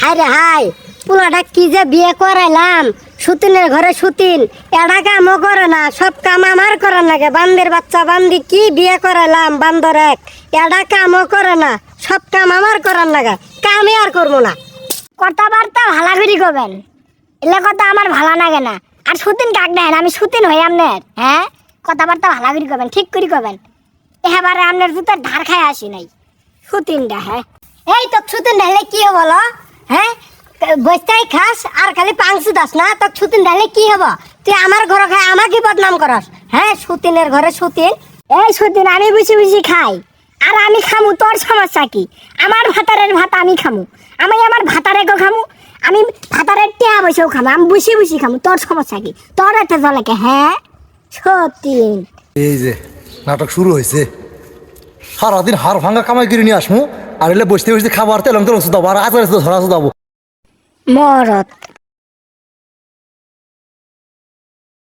High রে high পোলাটা কি যে বিয়ে করাইলাম? সুতিনের ঘরে সুতিন, এডা কামও করে না, সব কাম আমার করার লাগে। বান্দির বাচ্চা, বান্দি কি বিয়ে করাইলাম বান্দর এক? এডা কামও করে না, সব কাম আমার করার লাগে কামই আর করব না। কথাবার্তা ভালা করি করবেন, এলে কথা আমার ভালো লাগে না। আর সুতিন কাক দেন আমি সুতিন হই আপনার হ্যাঁ? কথাবার্তা ভালা করি করবেন, ঠিক করি করবেন। এবারে আপনার জুতার ধার খায় আসি নাই। সুতিনটা হ্যাঁ? এই তো সুতিন ঢালে কি বলো? হ্যাঁ বস্তাই খাস আর খালি পাংসু দাস না? তো সুতিন ঢালে কি হব? তুই আমার ঘরে খাই আমাকে বদনাম করস। হ্যাঁ সুতিনের ঘরে সুতিন। এই সুতিন, আমি বুঝি বুঝি খাই। আর আমি খামু, তোর সমস্যা কি? আমার ভাতারের ভাত আমি খামু। আমি আমার ভাতারেকেও খামু। আমি ভাতারের টেয়া বসেও খামু। আমি বুঝি বুঝি খামু। তোর সমস্যা কি? তোর এত জলেকে হ্যাঁ? সতীন। এই যে, নাটক শুরু হয়েছে। সারাদিন হাড় ভাঙা কামাই করে নিয়ে আসমু। আর এলে বসতে বসতে খাবার তেল তেল দাবো আর আচার ধরা morot